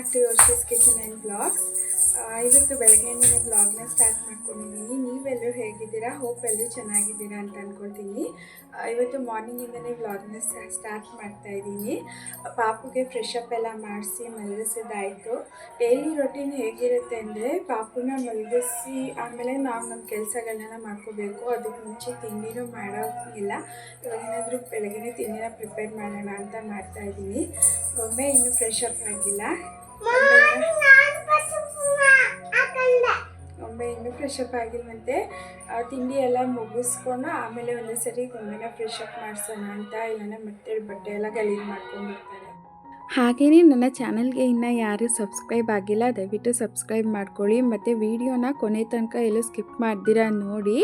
Back to ಯೋರ್ಷಸ್ kitchen and blogs ಇವತ್ತು ಬೆಳಗ್ಗೆಯಿಂದನೇ ಬ್ಲಾಗ್ನ ಸ್ಟಾರ್ಟ್ ಮಾಡ್ಕೊಂಡಿದ್ದೀನಿ ನೀವೆಲ್ಲರೂ ಹೇಗಿದ್ದೀರಾ? ಹೋಪ್ ಎಲ್ಲರೂ ಚೆನ್ನಾಗಿದ್ದೀರಾ ಅಂತ ಅಂದ್ಕೊಳ್ತೀನಿ ಇವತ್ತು ಮಾರ್ನಿಂಗಿಂದನೇ ಬ್ಲಾಗ್ನ ಸ್ಟಾರ್ಟ್ ಮಾಡ್ತಾ ಇದ್ದೀನಿ ಪಾಪುಗೆ ಫ್ರೆಶ್ ಅಪ್ ಎಲ್ಲ ಮಾಡಿಸಿ ಮಲಗಿಸೋದಾಯಿತು ಡೈಲಿ ರೊಟೀನ್ ಹೇಗಿರುತ್ತೆ ಅಂದರೆ ಪಾಪುನ ಮಲಗಿಸಿ ಆಮೇಲೆ ನಾವು ನಮ್ಮ ಕೆಲಸಗಳನ್ನೆಲ್ಲ ಮಾಡ್ಕೋಬೇಕು. ಅದಕ್ಕೆ ಮುಂಚೆ ತಿಂಡಿನೂ ಮಾಡೋಕ್ಕಿಲ್ಲ ಇವಾಗ ಏನಾದರೂ ಬೆಳಗ್ಗೆ ತಿಂಡಿನ ಪ್ರಿಪೇರ್ ಮಾಡೋಣ ಅಂತ ಮಾಡ್ತಾ ಇದ್ದೀನಿ ಒಮ್ಮೆ ಇನ್ನೂ ಫ್ರೆಶ್ ಅಪ್ ಆಗಿಲ್ಲ. ಒಮ್ಮೆ ಇನ್ನೂ ಫ್ರೆಶ್ ಅಪ್ ಆಗಿಲ್ವಂತೆ ತಿಂಡಿ ಎಲ್ಲ ಮುಗಿಸ್ಕೊಂಡು ಆಮೇಲೆ ಒಂದೊಂದ್ಸರಿ ಸರಿ ಒಮ್ಮೆನ ಫ್ರೆಶ್ ಅಪ್ ಮಾಡಿಸೋಣ ಅಂತ ಇಲ್ಲ ಮತ್ತೆ ಬಟ್ಟೆ ಎಲ್ಲ ಗಲೀಜು ಮಾಡ್ಕೊಂಡ್ಬಿಡ್ತಾರೆ ಹಾಗೆಯೇ ನನ್ನ ಚಾನಲ್ಗೆ ಇನ್ನು ಯಾರೂ ಸಬ್ಸ್ಕ್ರೈಬ್ ಆಗಿಲ್ಲ, ದಯವಿಟ್ಟು ಸಬ್ಸ್ಕ್ರೈಬ್ ಮಾಡ್ಕೊಳ್ಳಿ. ಮತ್ತು ವಿಡಿಯೋನ ಕೊನೆ ತನಕ ಎಲ್ಲೂ ಸ್ಕಿಪ್ ಮಾಡ್ದಿರಾ ನೋಡಿ.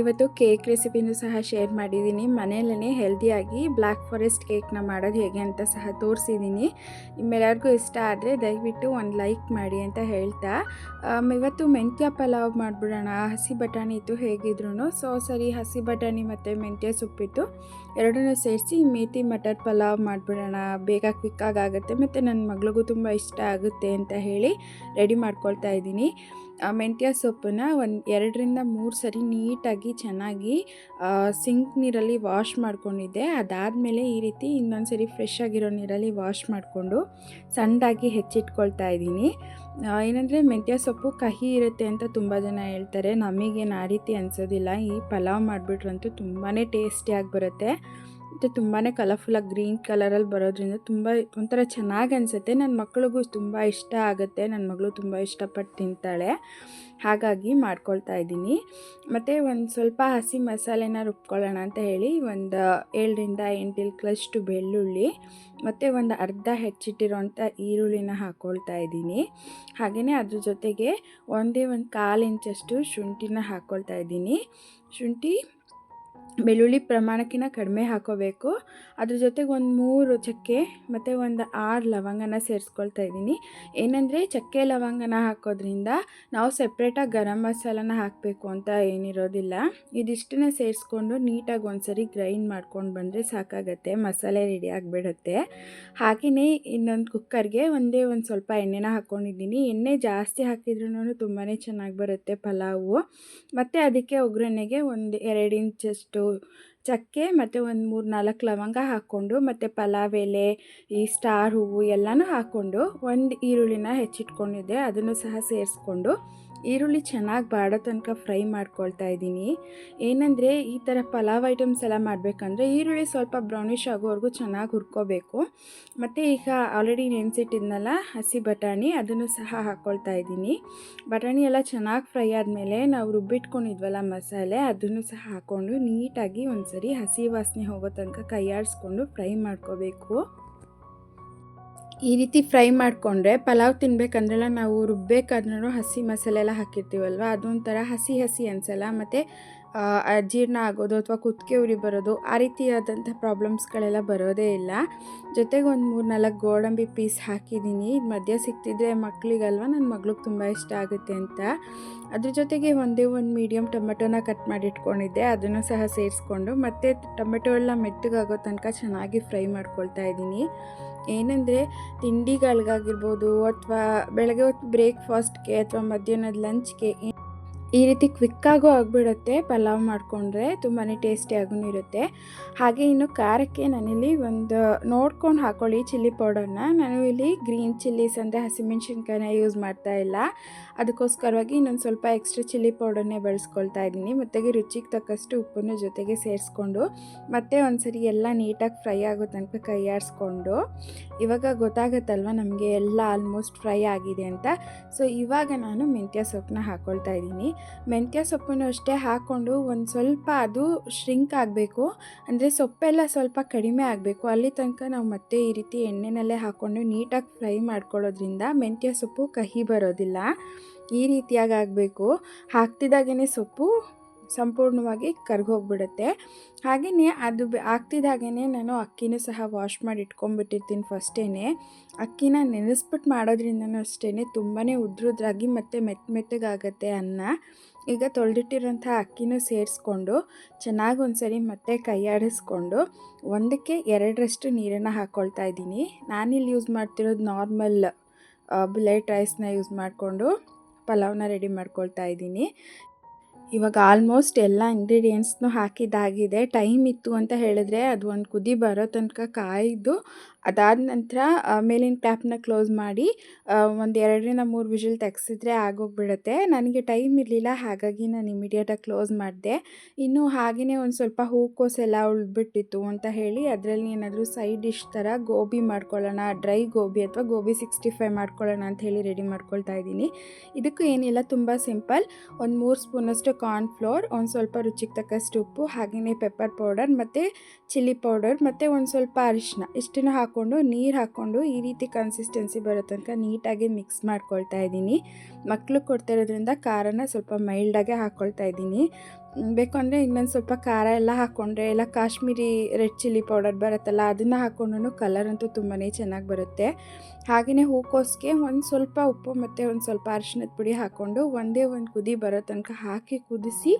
ಇವತ್ತು ಕೇಕ್ ರೆಸಿಪಿನೂ ಸಹ ಶೇರ್ ಮಾಡಿದ್ದೀನಿ. ಮನೆಯಲ್ಲೇ ಹೆಲ್ದಿಯಾಗಿ ಬ್ಲ್ಯಾಕ್ ಫಾರೆಸ್ಟ್ ಕೇಕ್ನ ಮಾಡೋದು ಹೇಗೆ ಅಂತ ಸಹ ತೋರಿಸಿದ್ದೀನಿ. ನಿಮ್ಮೆಲ್ಲರಿಗೂ ಇಷ್ಟ ಆದರೆ ದಯವಿಟ್ಟು ಒಂದು ಲೈಕ್ ಮಾಡಿ ಅಂತ ಹೇಳ್ತಾ. ಇವತ್ತು ಮೆಂತ್ಯ ಪಲಾವ್ ಮಾಡಿಬಿಡೋಣ. ಹಸಿ ಬಟಾಣಿ ಇತ್ತು ಹೇಗಿದ್ರು ಸೊ, ಸರಿ, ಹಸಿ ಬಟಾಣಿ ಮತ್ತು ಮೆಂತ್ಯ ಸೊಪ್ಪಿತ್ತು. ಎರಡನ್ನೂ ಸೇರಿಸಿ ಮೇತಿ ಮಟರ್ ಪಲಾವ್ ಮಾಡಿಬಿಡೋಣ. ಬೇಗ ಕ್ವಿಕ್ಕಾಗಿ ಆಗುತ್ತೆ ಮತ್ತು ನನ್ನ ಮಗಳಿಗೂ ತುಂಬ ಇಷ್ಟ ಆಗುತ್ತೆ ಅಂತ ಹೇಳಿ ರೆಡಿ ಮಾಡ್ಕೊಳ್ತಾ ಇದ್ದೀನಿ. ಮೆಂತ್ಯ ಸೊಪ್ಪನ್ನ ಒಂದು ಎರಡರಿಂದ ಮೂರು ಸರಿ ನೀಟಾಗಿ ಚೆನ್ನಾಗಿ ಸಿಂಕ್ ನೀರಲ್ಲಿ ವಾಶ್ ಮಾಡ್ಕೊಂಡಿದ್ದೆ. ಅದಾದಮೇಲೆ ಈ ರೀತಿ ಇನ್ನೊಂದು ಸರಿ ಫ್ರೆಶ್ ಆಗಿರೋ ನೀರಲ್ಲಿ ವಾಶ್ ಮಾಡಿಕೊಂಡು ಸಣ್ಣದಾಗಿ ಹೆಚ್ಚಿಟ್ಕೊಳ್ತಾ ಇದ್ದೀನಿ. ಏನಂದರೆ ಮೆಂತ್ಯ ಸೊಪ್ಪು ಕಹಿ ಇರುತ್ತೆ ಅಂತ ತುಂಬ ಜನ ಹೇಳ್ತಾರೆ. ನಮಗೇನು ಆ ರೀತಿ ಅನಿಸೋದಿಲ್ಲ. ಈ ಪಲಾವ್ ಮಾಡಿಬಿಟ್ರಂತೂ ತುಂಬಾ ಟೇಸ್ಟಿಯಾಗಿ ಬರುತ್ತೆ. ಮತ್ತು ತುಂಬಾ ಕಲರ್ಫುಲ್ಲಾಗಿ ಗ್ರೀನ್ ಕಲರಲ್ಲಿ ಬರೋದ್ರಿಂದ ತುಂಬ ಒಂಥರ ಚೆನ್ನಾಗಿ ಅನಿಸುತ್ತೆ. ನನ್ನ ಮಕ್ಕಳಿಗೂ ತುಂಬ ಇಷ್ಟ ಆಗುತ್ತೆ. ನನ್ನ ಮಗಳು ತುಂಬ ಇಷ್ಟಪಟ್ಟು ತಿಂತಾಳೆ. ಹಾಗಾಗಿ ಮಾಡ್ಕೊಳ್ತಾ ಇದ್ದೀನಿ. ಮತ್ತು ಒಂದು ಸ್ವಲ್ಪ ಹಸಿ ಮಸಾಲೆನ ರುಬ್ಕೊಳ್ಳೋಣ ಅಂತ ಹೇಳಿ ಒಂದು ಏಳರಿಂದ ಎಂಟು ಇಲ್ಕಳಷ್ಟು ಬೆಳ್ಳುಳ್ಳಿ, ಮತ್ತು ಒಂದು ಅರ್ಧ ಹೆಚ್ಚಿಟ್ಟಿರೋಂಥ ಈರುಳ್ಳಿನ ಹಾಕ್ಕೊಳ್ತಾ ಇದ್ದೀನಿ. ಹಾಗೆಯೇ ಅದ್ರ ಜೊತೆಗೆ ಒಂದೇ ಒಂದು ಕಾಲು ಇಂಚಷ್ಟು ಶುಂಠಿನ ಹಾಕ್ಕೊಳ್ತಾ ಇದ್ದೀನಿ. ಶುಂಠಿ ಬೆಳ್ಳುಳ್ಳಿ ಪ್ರಮಾಣಕ್ಕಿಂತ ಕಡಿಮೆ ಹಾಕೋಬೇಕು. ಅದ್ರ ಜೊತೆಗೆ ಒಂದು ಮೂರು ಚಕ್ಕೆ ಮತ್ತು ಒಂದು ಆರು ಲವಂಗನ ಸೇರಿಸ್ಕೊಳ್ತಾ ಇದ್ದೀನಿ. ಏನಂದರೆ ಚಕ್ಕೆ ಲವಂಗನ ಹಾಕೋದ್ರಿಂದ ನಾವು ಸಪ್ರೇಟಾಗಿ ಗರಂ ಮಸಾಲನ ಹಾಕಬೇಕು ಅಂತ ಏನಿರೋದಿಲ್ಲ. ಇದಿಷ್ಟನ್ನ ಸೇರಿಸ್ಕೊಂಡು ನೀಟಾಗಿ ಒಂದ್ಸರಿ ಗ್ರೈಂಡ್ ಮಾಡ್ಕೊಂಡು ಬಂದರೆ ಸಾಕಾಗತ್ತೆ, ಮಸಾಲೆ ರೆಡಿ ಆಗಿಬಿಡುತ್ತೆ. ಹಾಗೆಯೇ ಇನ್ನೊಂದು ಕುಕ್ಕರ್ಗೆ ಒಂದೇ ಒಂದು ಸ್ವಲ್ಪ ಎಣ್ಣೆನ ಹಾಕ್ಕೊಂಡಿದ್ದೀನಿ ಎಣ್ಣೆ ಜಾಸ್ತಿ ಹಾಕಿದ್ರೂ ತುಂಬಾ ಚೆನ್ನಾಗಿ ಬರುತ್ತೆ ಪಲಾವು. ಮತ್ತು ಅದಕ್ಕೆ ಒಗ್ಗರಣೆಗೆ ಒಂದು ಎರಡು ಇಂಚಷ್ಟು ಚಕ್ಕೆ ಮತ್ತು ಒಂದು ಮೂರು ನಾಲ್ಕು ಲವಂಗ ಹಾಕ್ಕೊಂಡು ಮತ್ತು ಪಲಾವ್ ಎಲೆ ಈ ಸ್ಟಾರ್ ಹೂವು ಎಲ್ಲನೂ ಹಾಕ್ಕೊಂಡು ಒಂದು ಈರುಳ್ಳಿನ ಹೆಚ್ಚಿಟ್ಕೊಂಡಿದ್ದೆ. ಅದನ್ನು ಸಹ ಸೇರಿಸ್ಕೊಂಡು ಈರುಳ್ಳಿ ಚೆನ್ನಾಗಿ ಬಾಡೋ ತನಕ ಫ್ರೈ ಮಾಡ್ಕೊಳ್ತಾ ಇದ್ದೀನಿ. ಏನಂದರೆ ಈ ಥರ ಪಲಾವ್ ಐಟಮ್ಸ್ ಎಲ್ಲ ಮಾಡಬೇಕಂದ್ರೆ ಈರುಳ್ಳಿ ಸ್ವಲ್ಪ ಬ್ರೌನಿಷ್ ಆಗೋವರೆಗೂ ಚೆನ್ನಾಗಿ ಹುರ್ಕೋಬೇಕು. ಮತ್ತು ಈಗ ಆಲ್ರೆಡಿ ನೆನೆಸಿಟ್ಟಿದ್ನಲ್ಲ ಹಸಿ ಬಟಾಣಿ, ಅದನ್ನು ಸಹ ಹಾಕ್ಕೊಳ್ತಾ ಇದ್ದೀನಿ. ಬಟಾಣಿ ಎಲ್ಲ ಚೆನ್ನಾಗಿ ಫ್ರೈ ಆದಮೇಲೆ ನಾವು ರುಬ್ಬಿಟ್ಕೊಂಡಿದ್ವಲ್ಲ ಮಸಾಲೆ, ಅದನ್ನು ಸಹ ಹಾಕ್ಕೊಂಡು ನೀಟಾಗಿ ಒಂದ್ಸರಿ ಹಸಿ ವಾಸನೆ ಹೋಗೋ ತನಕ ಕೈಯಾಡಿಸ್ಕೊಂಡು ಫ್ರೈ ಮಾಡ್ಕೋಬೇಕು. ಈ ರೀತಿ ಫ್ರೈ ಮಾಡಿಕೊಂಡ್ರೆ ಪಲಾವ್ ತಿನ್ಬೇಕಂದ್ರೆಲ್ಲ ನಾವು ರುಬ್ಬೇಕಾದ್ರೂ ಹಸಿ ಮಸಾಲೆ ಎಲ್ಲ ಹಾಕಿರ್ತೀವಲ್ವ, ಅದೊಂಥರ ಹಸಿ ಹಸಿ ಅನಿಸಲ್ಲ. ಮತ್ತು ಅಜೀರ್ಣ ಆಗೋದು ಅಥವಾ ಕುತ್ತಿಗೆ ಉರಿ ಬರೋದು ಆ ರೀತಿಯಾದಂಥ ಪ್ರಾಬ್ಲಮ್ಸ್ಗಳೆಲ್ಲ ಬರೋದೇ ಇಲ್ಲ. ಜೊತೆಗೆ ಒಂದು ಮೂರು ನಾಲ್ಕು ಗೋಡಂಬಿ ಪೀಸ್ ಹಾಕಿದ್ದೀನಿ. ಮಧ್ಯ ಸಿಕ್ತಿದ್ರೆ ಮಕ್ಕಳಿಗಲ್ವ ನನ್ನ ಮಗ್ಳಿಗೆ ತುಂಬ ಇಷ್ಟ ಆಗುತ್ತೆ ಅಂತ. ಅದ್ರ ಜೊತೆಗೆ ಒಂದೇ ಒಂದು ಮೀಡಿಯಮ್ ಟೊಮೆಟೊನ ಕಟ್ ಮಾಡಿ ಇಟ್ಕೊಂಡಿದ್ದೆ ಅದನ್ನು ಸಹ ಸೇರಿಸ್ಕೊಂಡು ಮತ್ತು ಟೊಮೆಟೊ ಎಲ್ಲ ಮೆತ್ತಗಾಗೋ ತನಕ ಚೆನ್ನಾಗಿ ಫ್ರೈ ಮಾಡ್ಕೊಳ್ತಾ ಇದ್ದೀನಿ. ಏನಂದರೆ ತಿಂಡಿಗಳಿಗಾಗಿರ್ಬೋದು ಅಥವಾ ಬೆಳಗ್ಗೆ ಹೊತ್ತು ಬ್ರೇಕ್ಫಾಸ್ಟ್ಗೆ ಅಥವಾ ಮಧ್ಯಾಹ್ನದ ಲಂಚ್ಗೆ ಈ ರೀತಿ ಕ್ವಿಕ್ಕಾಗೂ ಆಗಿಬಿಡುತ್ತೆ ಪಲಾವ್ ಮಾಡಿಕೊಂಡ್ರೆ ತುಂಬಾ ಟೇಸ್ಟಿಯಾಗೂ ಇರುತ್ತೆ. ಹಾಗೆ ಇನ್ನು ಖಾರಕ್ಕೆ ನಾನಿಲ್ಲಿ ಒಂದು ನೋಡ್ಕೊಂಡು ಹಾಕ್ಕೊಳ್ಳಿ ಚಿಲ್ಲಿ ಪೌಡರ್ನ. ನಾನು ಇಲ್ಲಿ ಗ್ರೀನ್ ಚಿಲ್ಲೀಸ್ ಅಂದರೆ ಹಸಿಮೆಣ್ಸಿನ್ಕಾಯಿನ ಯೂಸ್ ಮಾಡ್ತಾ ಇಲ್ಲ. ಅದಕ್ಕೋಸ್ಕರವಾಗಿ ಇನ್ನೊಂದು ಸ್ವಲ್ಪ ಎಕ್ಸ್ಟ್ರಾ ಚಿಲ್ಲಿ ಪೌಡರ್ನೇ ಬಳಸ್ಕೊಳ್ತಾ ಇದ್ದೀನಿ. ಮತ್ತು ರುಚಿಗೆ ತಕ್ಕಷ್ಟು ಉಪ್ಪನ್ನು ಜೊತೆಗೆ ಸೇರಿಸ್ಕೊಂಡು, ಮತ್ತೆ ಒಂದ್ಸರಿ ಎಲ್ಲ ನೀಟಾಗಿ ಫ್ರೈ ಆಗೋ ತನಕ ಕೈ ಆಡಿಸ್ಕೊಂಡು ಇವಾಗ ಗೊತ್ತಾಗತ್ತಲ್ವ ನಮಗೆ ಎಲ್ಲ ಆಲ್ಮೋಸ್ಟ್ ಫ್ರೈ ಆಗಿದೆ ಅಂತ. ಸೊ, ಇವಾಗ ನಾನು ಮೆಂತ್ಯ ಸೊಪ್ಪನ್ನ ಹಾಕ್ಕೊಳ್ತಾ ಇದ್ದೀನಿ. ಮೆಂತ್ಯ ಸೊಪ್ಪನ್ನು ಅಷ್ಟೇ ಹಾಕ್ಕೊಂಡು ಒಂದು ಸ್ವಲ್ಪ ಅದು ಶ್ರಿಂಕ್ ಆಗಬೇಕು. ಅಂದರೆ ಸೊಪ್ಪೆಲ್ಲ ಸ್ವಲ್ಪ ಕಡಿಮೆ ಆಗಬೇಕು. ಅಲ್ಲಿ ತನಕ ನಾವು ಮತ್ತೆ ಈ ರೀತಿ ಎಣ್ಣೆನಲ್ಲೇ ಹಾಕ್ಕೊಂಡು ನೀಟಾಗಿ ಫ್ರೈ ಮಾಡ್ಕೊಳ್ಳೋದ್ರಿಂದ ಮೆಂತ್ಯ ಸೊಪ್ಪು ಕಹಿ ಬರೋದಿಲ್ಲ. ಈ ರೀತಿಯಾಗಿ ಆಗಬೇಕು. ಹಾಕ್ತಿದ್ದಾಗೇ ಸೊಪ್ಪು ಸಂಪೂರ್ಣವಾಗಿ ಕರ್ಗೋಗ್ಬಿಡುತ್ತೆ. ಹಾಗೆಯೇ ಅದು ಆಗ್ತಿದ್ದಾಗೇ ನಾನು ಅಕ್ಕಿನೂ ಸಹ ವಾಶ್ ಮಾಡಿ ಇಟ್ಕೊಂಡ್ಬಿಟ್ಟಿರ್ತೀನಿ ಫಸ್ಟೇ ಅಕ್ಕಿನ ನೆನೆಸ್ಬಿಟ್ಟು ಮಾಡೋದ್ರಿಂದನೂ ಅಷ್ಟೇ ತುಂಬಾ ಉದ್ರುದ್ರಾಗಿ ಮತ್ತು ಮೆತ್ತ ಮೆತ್ತಗಾಗತ್ತೆ ಅನ್ನ. ಈಗ ತೊಳೆದಿಟ್ಟಿರೋಂಥ ಅಕ್ಕಿನೂ ಸೇರಿಸ್ಕೊಂಡು ಚೆನ್ನಾಗಿ ಒಂದ್ಸರಿ ಮತ್ತೆ ಕೈಯಾಡಿಸ್ಕೊಂಡು ಒಂದಕ್ಕೆ ಎರಡರಷ್ಟು ನೀರನ್ನು ಹಾಕ್ಕೊಳ್ತಾ ಇದ್ದೀನಿ. ನಾನಿಲ್ಲಿ ಯೂಸ್ ಮಾಡ್ತಿರೋದು ನಾರ್ಮಲ್ ಬುಲೆಟ್ ರೈಸ್ನ ಯೂಸ್ ಮಾಡಿಕೊಂಡು ಪಲಾವ್ನ ರೆಡಿ ಮಾಡ್ಕೊಳ್ತಾ ಇದ್ದೀನಿ. ಇವಾಗ ಆಲ್ಮೋಸ್ಟ್ ಎಲ್ಲ ಇಂಗ್ರೀಡಿಯೆಂಟ್ಸ್ನು ಹಾಕಿದ್ದಾಗಿದೆ. ಟೈಮ್ ಇತ್ತು ಅಂತ ಹೇಳಿದ್ರೆ ಅದು ಒಂದು ಕುದಿ ಬರೋ ತನಕ ಕಾಯ್ದು ಅದಾದ ನಂತರ ಮೇಲಿನ ಟ್ಯಾಪ್ನ ಕ್ಲೋಸ್ ಮಾಡಿ ಒಂದು ಎರಡರಿಂದ ಮೂರು ವಿಷಲ್ ತೆಗ್ಸಿದ್ರೆ ಆಗೋಗ್ಬಿಡುತ್ತೆ. ನನಗೆ ಟೈಮ್ ಇರಲಿಲ್ಲ, ಹಾಗಾಗಿ ನಾನು ಇಮಿಡಿಯೇಟಾಗಿ ಕ್ಲೋಸ್ ಮಾಡಿದೆ. ಇನ್ನು ಹಾಗೆಯೇ ಒಂದು ಸ್ವಲ್ಪ ಹೂಕೋಸೆಲ್ಲ ಎಲ್ಲ ಉಳ್ಬಿಟ್ಟಿತ್ತು ಅಂತ ಹೇಳಿ, ಅದರಲ್ಲಿ ಏನಾದರೂ ಸೈಡ್ ಡಿಶ್ ಥರ ಗೋಬಿ ಮಾಡ್ಕೊಳ್ಳೋಣ, ಡ್ರೈ ಗೋಬಿ ಅಥವಾ ಗೋಬಿ ಸಿಕ್ಸ್ಟಿ ಫೈವ್ ಮಾಡ್ಕೊಳ್ಳೋಣ ಅಂತ ಹೇಳಿ ರೆಡಿ ಮಾಡ್ಕೊಳ್ತಾ ಇದ್ದೀನಿ. ಇದಕ್ಕೂ ಏನಿಲ್ಲ, ತುಂಬ ಸಿಂಪಲ್. ಒಂದು ಮೂರು ಸ್ಪೂನಷ್ಟು ಕಾರ್ನ್ಫ್ಲೋರ್, ಒಂದು ಸ್ವಲ್ಪ ರುಚಿಗೆ ತಕ್ಕಷ್ಟು ಉಪ್ಪು ಹಾಗೆಯೇ ಪೆಪ್ಪರ್ ಪೌಡರ್ ಮತ್ತು ಚಿಲ್ಲಿ ಪೌಡರ್ ಮತ್ತು ಒಂದು ಸ್ವಲ್ಪ ಅರಿಶಿನ ಇಷ್ಟನ್ನು ಹಾಕ್ಕೊಂಡು ನೀರು ಹಾಕ್ಕೊಂಡು ಈ ರೀತಿ ಕನ್ಸಿಸ್ಟೆನ್ಸಿ ಬರೋ ತನಕ ನೀಟಾಗಿ ಮಿಕ್ಸ್ ಮಾಡ್ಕೊಳ್ತಾ ಇದ್ದೀನಿ. ಮಕ್ಕಳು ಕೊಡ್ತಿರೋದ್ರಿಂದ ಖಾರನ ಸ್ವಲ್ಪ ಮೈಲ್ಡಾಗೆ ಹಾಕ್ಕೊಳ್ತಾ ಇದ್ದೀನಿ. ಬೇಕು ಅಂದರೆ ಇನ್ನೊಂದು ಸ್ವಲ್ಪ ಖಾರ ಎಲ್ಲ ಹಾಕ್ಕೊಂಡ್ರೆ ಎಲ್ಲ ಕಾಶ್ಮೀರಿ ರೆಡ್ ಚಿಲ್ಲಿ ಪೌಡರ್ ಬರುತ್ತಲ್ಲ, ಅದನ್ನು ಹಾಕ್ಕೊಂಡು ಕಲರ್ ಅಂತೂ ತುಂಬಾ ಚೆನ್ನಾಗಿ ಬರುತ್ತೆ. ಹಾಗೆಯೇ ಹೂಕೋಸ್ಗೆ ಒಂದು ಸ್ವಲ್ಪ ಉಪ್ಪು ಮತ್ತು ಒಂದು ಸ್ವಲ್ಪ ಅರಿಶಿನದ ಪುಡಿ ಹಾಕ್ಕೊಂಡು ಒಂದೇ ಒಂದು ಕುದಿ ಬರೋ ತನಕ ಹಾಕಿ ಕುದಿಸಿ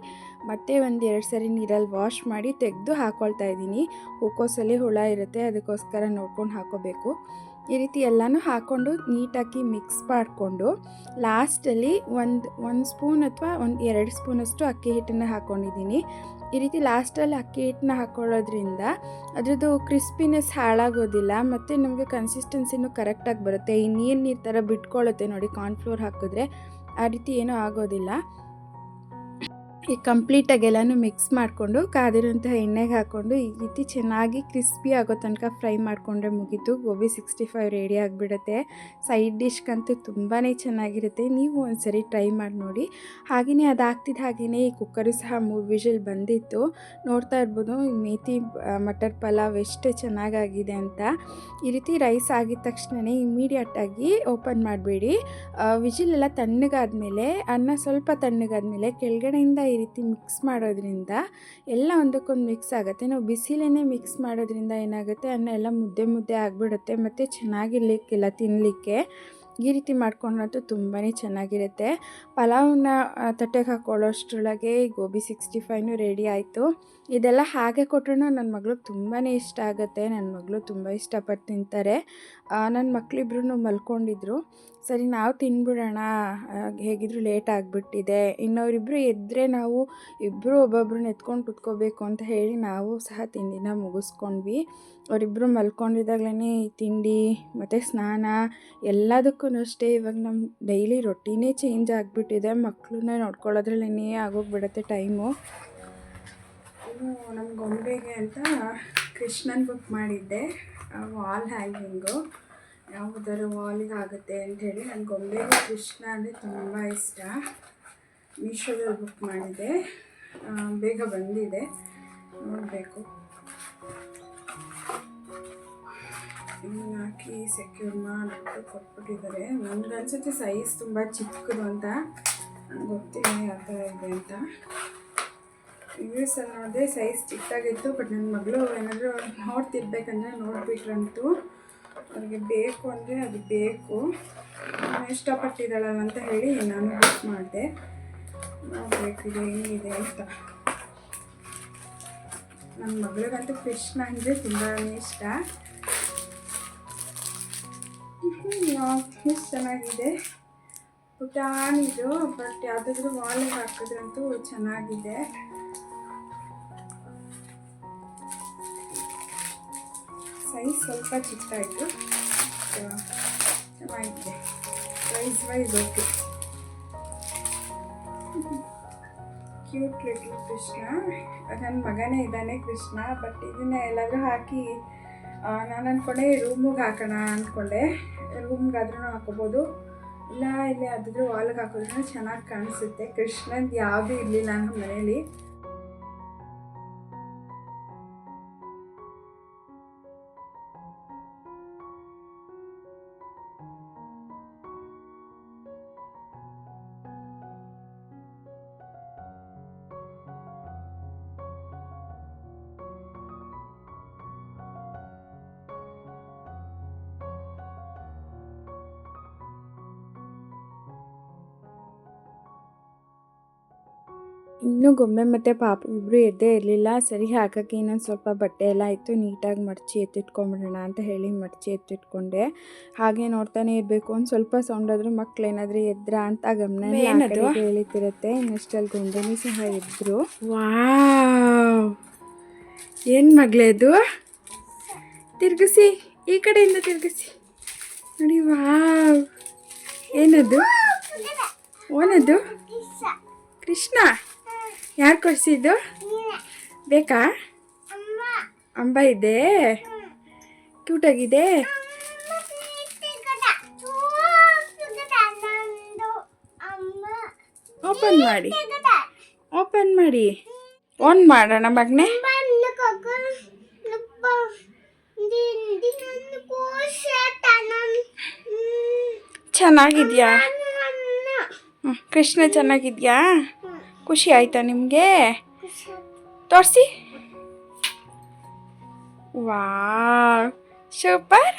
ಮತ್ತೆ ಒಂದು ಎರಡು ಸರಿ ನೀರಲ್ಲಿ ವಾಶ್ ಮಾಡಿ ತೆಗೆದು ಹಾಕ್ಕೊಳ್ತಾ ಇದ್ದೀನಿ. ಹೂಕೋಸಲ್ಲಿ ಹುಳ ಇರುತ್ತೆ, ಅದಕ್ಕೋಸ್ಕರ ನೋಡ್ಕೊಂಡು ಹಾಕೋಬೇಕು. ಈ ರೀತಿ ಎಲ್ಲನೂ ಹಾಕ್ಕೊಂಡು ನೀಟಾಗಿ ಮಿಕ್ಸ್ ಮಾಡಿಕೊಂಡು ಲಾಸ್ಟಲ್ಲಿ ಒಂದು ಒಂದು ಸ್ಪೂನ್ ಅಥವಾ ಒಂದು ಎರಡು ಸ್ಪೂನಷ್ಟು ಅಕ್ಕಿ ಹಿಟ್ಟನ್ನು ಹಾಕ್ಕೊಂಡಿದ್ದೀನಿ ಈ ರೀತಿ ಲಾಸ್ಟಲ್ಲಿ ಅಕ್ಕಿ ಹಿಟ್ಟನ್ನ ಹಾಕ್ಕೊಳ್ಳೋದ್ರಿಂದ ಅದರದ್ದು ಕ್ರಿಸ್ಪಿನೆಸ್ ಹಾಳಾಗೋದಿಲ್ಲ ಮತ್ತು ನಮಗೆ ಕನ್ಸಿಸ್ಟೆನ್ಸಿನೂ ಕರೆಕ್ಟಾಗಿ ಬರುತ್ತೆ. ಈ ನೀರು ಥರ ಬಿಟ್ಕೊಳ್ಳುತ್ತೆ ನೋಡಿ ಕಾರ್ನ್ಫ್ಲೋರ್ ಹಾಕಿದ್ರೆ ಆ ರೀತಿ ಏನೂ ಆಗೋದಿಲ್ಲ. ಕಂಪ್ಲೀಟಾಗಿ ಎಲ್ಲನೂ ಮಿಕ್ಸ್ ಮಾಡಿಕೊಂಡು ಕಾದಿರುವಂತಹ ಎಣ್ಣೆಗೆ ಹಾಕ್ಕೊಂಡು ಈ ರೀತಿ ಚೆನ್ನಾಗಿ ಕ್ರಿಸ್ಪಿ ಆಗೋ ತನಕ ಫ್ರೈ ಮಾಡಿಕೊಂಡ್ರೆ ಮುಗೀತು. ಗೋಬಿ ಸಿಕ್ಸ್ಟಿ ಫೈವ್ ರೆಡಿ ಆಗಿಬಿಡುತ್ತೆ ಸೈಡ್ ಡಿಶ್ಗಂತೂ ತುಂಬಾ ಚೆನ್ನಾಗಿರುತ್ತೆ. ನೀವು ಒಂದ್ಸರಿ ಟ್ರೈ ಮಾಡಿ ನೋಡಿ. ಹಾಗೆಯೇ ಅದಾಗ್ತಿದ್ದ ಹಾಗೆಯೇ ಈ ಕುಕ್ಕರು ಸಹ ಮೂರು ವಿಷಲ್ ಬಂದಿತ್ತು. ನೋಡ್ತಾ ಇರ್ಬೋದು, ಈ ಮೇಥಿ ಮಟರ್ ಪಲಾವ್ ಎಷ್ಟು ಚೆನ್ನಾಗಾಗಿದೆ ಅಂತ. ಈ ರೀತಿ ರೈಸ್ ಆಗಿದ ತಕ್ಷಣವೇ ಇಮಿಡಿಯೇಟಾಗಿ ಓಪನ್ ಮಾಡಬೇಡಿ. ತಣ್ಣಗಾದ ಮೇಲೆ ಅನ್ನ ಸ್ವಲ್ಪ ತಣ್ಣಗಾದ ಮೇಲೆ ಕೆಳಗಡೆಯಿಂದ ಈ ರೀತಿ ಮಿಕ್ಸ್ ಮಾಡೋದ್ರಿಂದ ಎಲ್ಲ ಒಂದಕ್ಕೊಂದು ಮಿಕ್ಸ್ ಆಗುತ್ತೆ. ನಾವು ಬಿಸಿಲೇ ಮಿಕ್ಸ್ ಮಾಡೋದ್ರಿಂದ ಏನಾಗುತ್ತೆ? ಅನ್ನ ಎಲ್ಲ ಮುದ್ದೆ ಮುದ್ದೆ ಆಗಿಬಿಡುತ್ತೆ. ಮತ್ತು ಚೆನ್ನಾಗಿರ್ಲಿಕ್ಕಿಲ್ಲ ತಿನ್ನಲಿಕ್ಕೆ ಈ ರೀತಿ ಮಾಡ್ಕೊಂಡ್ರಂತೂ ತುಂಬಾ ಚೆನ್ನಾಗಿರುತ್ತೆ. ಪಲಾವನ್ನ ತಟ್ಟೆಗೆ ಹಾಕ್ಕೊಳ್ಳೋಷ್ಟ್ರೊಳಗೆ ಗೋಬಿ ಸಿಕ್ಸ್ಟಿ ಫೈವ್ನು ರೆಡಿ ಆಯಿತು. ಇದೆಲ್ಲ ಹಾಗೆ ಕೊಟ್ಟರು ನನ್ನ ಮಗಳಿಗೆ ತುಂಬಾ ಇಷ್ಟ ಆಗುತ್ತೆ ನನ್ನ ಮಗಳು ತುಂಬ ಇಷ್ಟಪಟ್ಟು ತಿಂತಾರೆ. ನನ್ನ ಮಕ್ಕಳಿಬ್ರು ಮಲ್ಕೊಂಡಿದ್ರು. ಸರಿ, ನಾವು ತಿನ್ಬಿಡೋಣ ಹೇಗಿದ್ರು ಲೇಟ್ ಆಗಿಬಿಟ್ಟಿದೆ. ಇನ್ನವರಿಬ್ಬರು ಎದ್ದರೆ ನಾವು ಇಬ್ಬರು ಒಬ್ಬೊಬ್ರನ್ನ ಎತ್ಕೊಂಡು ಕುತ್ಕೋಬೇಕು ಅಂತ ಹೇಳಿ ನಾವು ಸಹ ತಿಂಡಿನ ಮುಗಿಸ್ಕೊಂಡ್ವಿ. ಅವರಿಬ್ಬರು ಮಲ್ಕೊಂಡಿದ್ದಾಗಲೇ ತಿಂಡಿ ಮತ್ತು ಸ್ನಾನ ಎಲ್ಲದಕ್ಕೂ ಅಷ್ಟೇ. ಇವಾಗ ನಮ್ಮ ಡೈಲಿ ರೊಟ್ಟಿನೇ ಚೇಂಜ್ ಆಗಿಬಿಟ್ಟಿದೆ. ಮಕ್ಕಳನ್ನ ನೋಡ್ಕೊಳ್ಳೋದ್ರಲ್ಲೇ ಆಗೋಗ್ಬಿಡುತ್ತೆ ಟೈಮು. ಇನ್ನು ನಮ್ಮ ಗೊಂಬೆಗೆ ಅಂತ ಕೃಷ್ಣನ್ ಬುಕ್ ಮಾಡಿದ್ದೆ. ವಾಲ್ ಹ್ಯಾಂಗಿಂಗು ಯಾವುದಾದ್ರು ವಾಲಿಗೆ ಆಗುತ್ತೆ ಅಂಥೇಳಿ ನನ್ನ ಗೊಂಬೆಗೆ ಕೃಷ್ಣ ಅಂದರೆ ತುಂಬ ಇಷ್ಟ. ಮೀಶೋದಲ್ಲಿ ಬುಕ್ ಮಾಡಿದ್ದೆ. ಬೇಗ ಬಂದಿದೆ. ನೋಡಬೇಕು. ಇದನ್ನು ಹಾಕಿ ಸೆಕ್ಯೂರ್ ಮಾಡಿಬಿಟ್ಟು ಕೊಟ್ಬಿಟ್ಟಿದ್ದಾರೆ. ನನಗನ್ಸುತ್ತೆ ಸೈಜ್ ತುಂಬ ಚಿಕ್ಕದು ಅಂತ. ಗೊತ್ತಿಲ್ಲ ಯಾವ ಥರ ಇದೆ ಅಂತ. ರಿವ್ಯೂಸಲ್ಲಿ ನೋಡಿದೆ ಸೈಜ್ ಚಿಕ್ಕದಾಗಿತ್ತು ಬಟ್ ನನ್ನ ಮಗಳು ಏನಾದರೂ ನೋಡ್ತಿರ್ಬೇಕಂದ್ರೆ ನೋಡಿಬಿಟ್ರಂತೂ ಅವ್ರಿಗೆ ಬೇಕು ಅಂದರೆ ಅದು ಬೇಕು. ಇಷ್ಟಪಟ್ಟಿದ್ದಾಳಲ್ಲ ಅಂತ ಹೇಳಿ ನಾನು ಬುಕ್ ಮಾಡಿದೆ. ನೋಡಬೇಕಿದೆ ಏನಿದೆ ಅಂತ. ನನ್ನ ಮಗಳಿಗಂತೂ ಫಿಶ್ ಅಂದರೆ ತುಂಬಾ ಇಷ್ಟ. ಫಿಶ್ ಚೆನ್ನಾಗಿದೆ. ಪುಟಾಣಿದು ಬಟ್ ಯಾವುದಾದ್ರೂ ವಾಲಿಗೆ ಹಾಕಿದ್ರಂತೂ ಚೆನ್ನಾಗಿದೆ. ಸೈಜ್ ಸ್ವಲ್ಪ ಚಿಕ್ಕದಾಯಿತು ಚೆನ್ನಾಗಿದೆ price wise okay cute little Krishna ನನ್ನ ಮಗನೇ ಇದ್ದಾನೆ ಕೃಷ್ಣ ಬಟ್ ಇದನ್ನ ಎಲ್ಲಾದರೂ ಹಾಕಿ ನಾನು ಅಂದ್ಕೊಂಡೆ ರೂಮಿಗೆ ಹಾಕೋಣ ಅಂದ್ಕೊಂಡೆ ರೂಮ್ಗಾದ್ರೂ ಹಾಕೋಬೋದು. ಇಲ್ಲ, ಇಲ್ಲಿ ಅದಾದ್ರೂ ವಾಲ್ಗೆ ಹಾಕೋದ್ರೂ ಚೆನ್ನಾಗಿ ಕಾಣಿಸುತ್ತೆ. ಕೃಷ್ಣಂದು ಯಾವುದೂ ಇರಲಿಲ್ಲ ನಮ್ಮ ಮನೇಲಿ. ಇನ್ನೂ ಗೊಂಬೆ ಮತ್ತು ಪಾಪ ಇಬ್ಬರು ಎದ್ದೇ ಇರಲಿಲ್ಲ ಸರಿ ಹಾಕೋಕ್ಕೆ ಇನ್ನೊಂದು ಸ್ವಲ್ಪ ಬಟ್ಟೆ ಎಲ್ಲ ಇತ್ತು ನೀಟಾಗಿ ಮಡಚಿ ಎತ್ತಿಟ್ಕೊಂಡ್ಬಿಡೋಣ ಅಂತ ಹೇಳಿ ಮಡಚಿ ಎತ್ತಿಟ್ಕೊಂಡೆ. ಹಾಗೆ ನೋಡ್ತಾನೆ ಇರಬೇಕು ಒಂದು ಸ್ವಲ್ಪ ಸೌಂಡ್ ಆದರೂ ಮಕ್ಕಳೇನಾದರೂ ಎದ್ರ ಅಂತ ಗಮನ ಹೇಳಿತಿರುತ್ತೆ. ಇನ್ನಷ್ಟಲ್ಲಿ ಗೊಂಬೆನೂ ಸಹ ಇದ್ದರು ವಾವ್! ಏನು ಮಗಳೇದು ತಿರುಗಿಸಿ ಈ ಕಡೆಯಿಂದ ತಿರುಗಿಸಿ. ನೋಡಿ ವಾ ಏನದು? ಓನದು? ಕೃಷ್ಣ? ಯಾರು ಕೊಡಿಸಿದ್ದು ಬೇಕಾ? ಅಂಬ ಇದೆ. ಕ್ಯೂಟಾಗಿದೆ ಓಪನ್ ಮಾಡಿ. ಓಪನ್ ಮಾಡಿ. ಆನ್ ಮಾಡೋಣ ಮಗನೆ. ಚೆನ್ನಾಗಿದ್ಯಾ? ಕೃಷ್ಣ ಚೆನ್ನಾಗಿದ್ಯಾ? ಖುಷಿ ಆಯ್ತಾ ನಿಮಗೆ? ತೋರಿಸಿ. ವಾ ಸೂಪರ್.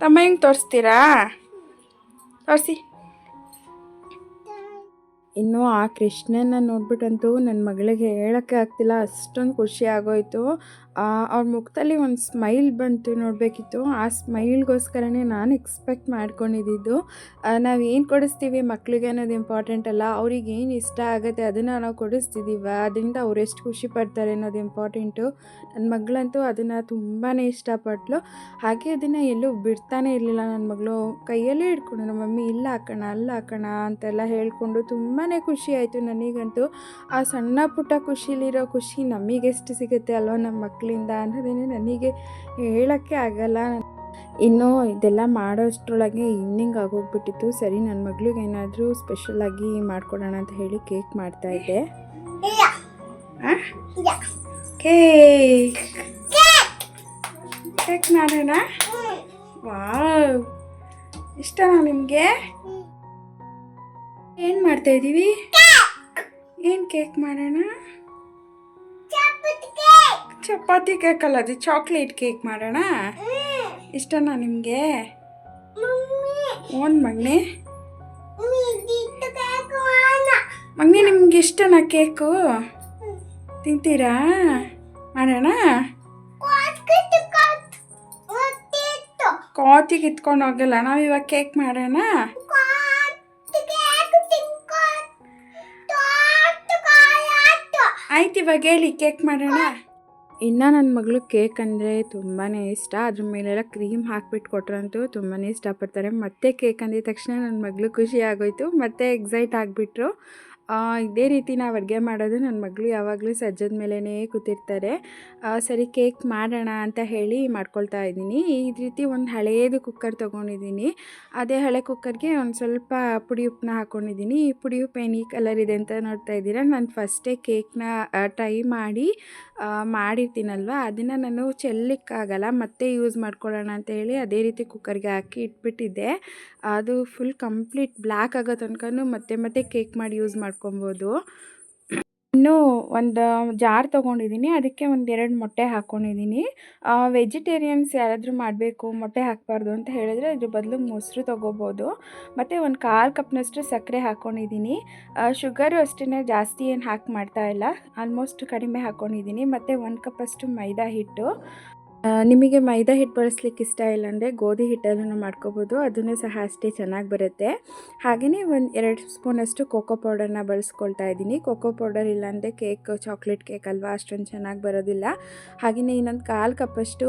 ತಮ್ಮ ಹೆಂಗೆ ತೋರಿಸ್ತೀರಾ? ತೋರಿಸಿ. ಇನ್ನು ಆ ಕೃಷ್ಣನ ನೋಡ್ಬಿಟ್ಟಂತೂ ನನ್ನ ಮಗಳಿಗೆ ಹೇಳೋಕ್ಕೆ ಆಗ್ತಿಲ್ಲ ಅಷ್ಟೊಂದು ಖುಷಿ ಆಗೋಯ್ತು. ಅವ್ರ ಮುಖದಲ್ಲಿ ಒಂದು ಸ್ಮೈಲ್ ಬಂತು ನೋಡಬೇಕಿತ್ತು. ಆ ಸ್ಮೈಲ್ಗೋಸ್ಕರನೇ ನಾನು ಎಕ್ಸ್ಪೆಕ್ಟ್ ಮಾಡ್ಕೊಂಡಿದ್ದು. ನಾವು ಏನು ಕೊಡಿಸ್ತೀವಿ ಮಕ್ಕಳಿಗೆ ಅನ್ನೋದು ಇಂಪಾರ್ಟೆಂಟ್ ಅಲ್ಲ. ಅವ್ರಿಗೆ ಏನು ಇಷ್ಟ ಆಗುತ್ತೆ ಅದನ್ನು ನಾವು ಕೊಡಿಸ್ತಿದ್ದೀವ ಅದರಿಂದ ಅವ್ರು ಎಷ್ಟು ಖುಷಿ ಪಡ್ತಾರೆ ಅನ್ನೋದು ಇಂಪಾರ್ಟೆಂಟು ನನ್ನ ಮಗಳಂತೂ ಅದನ್ನು ತುಂಬಾ ಇಷ್ಟಪಟ್ಲು. ಹಾಗೆ ಅದನ್ನು ಎಲ್ಲೂ ಬಿಡ್ತಾನೆ ಇರಲಿಲ್ಲ ನನ್ನ ಮಗಳು. ಕೈಯಲ್ಲೇ ಹಿಡ್ಕೊಂಡು, ನಮ್ಮ ಮಮ್ಮಿ ಇಲ್ಲ ಹಾಕೋಣ ಅಲ್ಲ ಹಾಕೋಣ ಅಂತೆಲ್ಲ ಹೇಳ್ಕೊಂಡು ತುಂಬಾ ಖುಷಿ ಆಯಿತು ನನಗಂತೂ. ಆ ಸಣ್ಣ ಪುಟ್ಟ ಖುಷಿಲಿರೋ ಖುಷಿ ನಮಗೆಷ್ಟು ಸಿಗುತ್ತೆ ಅಲ್ವಾ ನಮ್ಮ ಮಕ್ಕಳಿಂದ ಅನ್ನೋದೇನೆ ನನಗೆ ಹೇಳೋಕ್ಕೆ ಆಗಲ್ಲ. ಇನ್ನೂ ಇದೆಲ್ಲ ಮಾಡೋಷ್ಟರೊಳಗೆ ಈವ್ನಿಂಗ್ ಆಗೋಗ್ಬಿಟ್ಟಿತ್ತು. ಸರಿ ನನ್ನ ಮಗಳಿಗೆ ಏನಾದರೂ ಸ್ಪೆಷಲಾಗಿ ಮಾಡ್ಕೊಡೋಣ ಅಂತ ಹೇಳಿ ಕೇಕ್ ಮಾಡ್ತಾಯಿದ್ದೆ ಕೇಕ್ ಕೇಕ್ ಮಾಡೋಣ? ವಾವ್. ಇಷ್ಟನಾ ನಿಮಗೆ? ಏನು ಮಾಡ್ತಾ ಇದ್ದೀವಿ ಏನು ಕೇಕ್ ಮಾಡೋಣ? ಚಪಾತಿ ಕೇಕ್ ಅಲ್ಲ ಅದು? ಚಾಕ್ಲೇಟ್ ಕೇಕ್ ಮಾಡೋಣ? ಇಷ್ಟನಾ ನಿಮಗೆ? ಓನ್ ಮಗ್ನೆ? ಮಗ್ನೆ, ನಿಮ್ಗೆ ಇಷ್ಟನಾ ಕೇಕು? ತಿಂತೀರಾ? ಮಾಡೋಣ? ಕಾತಿಗೆ ಇತ್ಕೊಂಡು ಹೋಗಲ್ಲ ನಾವು ಇವಾಗ ಕೇಕ್ ಮಾಡೋಣ? ಆಯ್ತು, ಇವಾಗ ಹೇಳಿ, ಕೇಕ್ ಮಾಡೋಣ. ಇನ್ನು ನನ್ನ ಮಗಳು ಕೇಕ್ ಅಂದರೆ ತುಂಬಾ ಇಷ್ಟ. ಅದ್ರ ಮೇಲೆಲ್ಲ ಕ್ರೀಮ್ ಹಾಕಿಬಿಟ್ಟು ಕೊಟ್ರಂತೂ ತುಂಬಾ ಇಷ್ಟಪಡ್ತಾರೆ. ಮತ್ತೆ ಕೇಕ್ ಅಂದಿದ ತಕ್ಷಣ ನನ್ನ ಮಗಳು ಖುಷಿ ಆಗೋಯ್ತು. ಮತ್ತೆ ಎಕ್ಸೈಟ್ ಆಗಿಬಿಟ್ರು. ಇದೇ ರೀತಿ ನಾವು ಅಡುಗೆ ಮಾಡೋದು ನನ್ನ ಮಗಳು ಯಾವಾಗಲೂ ಸಜ್ಜದ ಮೇಲೇ ಕೂತಿರ್ತಾರೆ. ಸರಿ ಕೇಕ್ ಮಾಡೋಣ ಅಂತ ಹೇಳಿ ಮಾಡ್ಕೊಳ್ತಾ ಇದ್ದೀನಿ. ಈ ರೀತಿ ಒಂದು ಹಳೆಯದು ಕುಕ್ಕರ್ ತೊಗೊಂಡಿದ್ದೀನಿ. ಅದೇ ಹಳೆ ಕುಕ್ಕರ್ಗೆ ಒಂದು ಸ್ವಲ್ಪ ಪುಡಿ ಉಪ್ಪನ್ನ ಹಾಕ್ಕೊಂಡಿದ್ದೀನಿ ಈ ಪುಡಿ ಉಪ್ಪು ಏನು ಈ ಕಲರ್ ಇದೆ ಅಂತ ನೋಡ್ತಾ ಇದ್ದೀರಾ? ನಾನು ಫಸ್ಟೇ ಕೇಕ್ನ ಟ್ರೈ ಮಾಡಿ ಮಾಡಿರ್ತೀನಲ್ವಾ? ಅದನ್ನು ನಾನು ಚೆಲ್ಲಿಕ್ಕಾಗಲ್ಲ, ಮತ್ತೆ ಯೂಸ್ ಮಾಡ್ಕೊಳ್ಳೋಣ ಅಂತ ಹೇಳಿ ಅದೇ ರೀತಿ ಕುಕ್ಕರ್ಗೆ ಹಾಕಿ ಇಟ್ಬಿಟ್ಟಿದ್ದೆ. ಅದು ಫುಲ್ ಕಂಪ್ಲೀಟ್ ಬ್ಲ್ಯಾಕ್ ಆಗೋ ತನಕನೂ ಮತ್ತೆ ಮತ್ತೆ ಕೇಕ್ ಮಾಡಿ ಯೂಸ್ ಮಾಡ್ಕೊಬೋದು. ಇನ್ನು ಒಂದು ಜಾರ್ ತೊಗೊಂಡಿದ್ದೀನಿ. ಅದಕ್ಕೆ ಒಂದು ಎರಡು ಮೊಟ್ಟೆ ಹಾಕ್ಕೊಂಡಿದ್ದೀನಿ ವೆಜಿಟೇರಿಯನ್ಸ್ ಯಾರಾದರೂ ಮಾಡಬೇಕು, ಮೊಟ್ಟೆ ಹಾಕಬಾರ್ದು ಅಂತ ಹೇಳಿದ್ರೆ ಅದ್ರ ಬದಲು ಮೊಸರು ತೊಗೋಬೋದು. ಮತ್ತು ಒಂದು ಕಾಲು ಕಪ್ನಷ್ಟು ಸಕ್ಕರೆ ಹಾಕ್ಕೊಂಡಿದ್ದೀನಿ ಶುಗರು ಅಷ್ಟೇ ಜಾಸ್ತಿ ಏನು ಹಾಕಿ ಮಾಡ್ತಾ ಇಲ್ಲ. ಆಲ್ಮೋಸ್ಟ್ ಕಡಿಮೆ ಹಾಕ್ಕೊಂಡಿದ್ದೀನಿ ಮತ್ತು ಒಂದು ಕಪ್ಪಷ್ಟು ಮೈದಾ ಹಿಟ್ಟು. ನಿಮಗೆ ಮೈದಾ ಹಿಟ್ಟು ಬಳಸ್ಲಿಕ್ಕೆ ಇಷ್ಟ ಇಲ್ಲ ಅಂದರೆ ಗೋಧಿ ಹಿಟ್ಟನ್ನು ಮಾಡ್ಕೋಬೋದು. ಅದನ್ನು ಸಹ ಅಷ್ಟೇ ಚೆನ್ನಾಗಿ ಬರುತ್ತೆ. ಹಾಗೆಯೇ ಒಂದು ಎರಡು ಸ್ಪೂನಷ್ಟು ಕೋಕೋ ಪೌಡರ್ನ ಬಳಸ್ಕೊಳ್ತಾ ಇದ್ದೀನಿ. ಕೋಕೋ ಪೌಡರ್ ಇಲ್ಲಾಂದರೆ ಕೇಕ್, ಚಾಕ್ಲೇಟ್ ಕೇಕ್ ಅಲ್ವಾ, ಅಷ್ಟೊಂದು ಚೆನ್ನಾಗಿ ಬರೋದಿಲ್ಲ. ಹಾಗೆಯೇ ಇನ್ನೊಂದು ಕಾಲು ಕಪ್ಪಷ್ಟು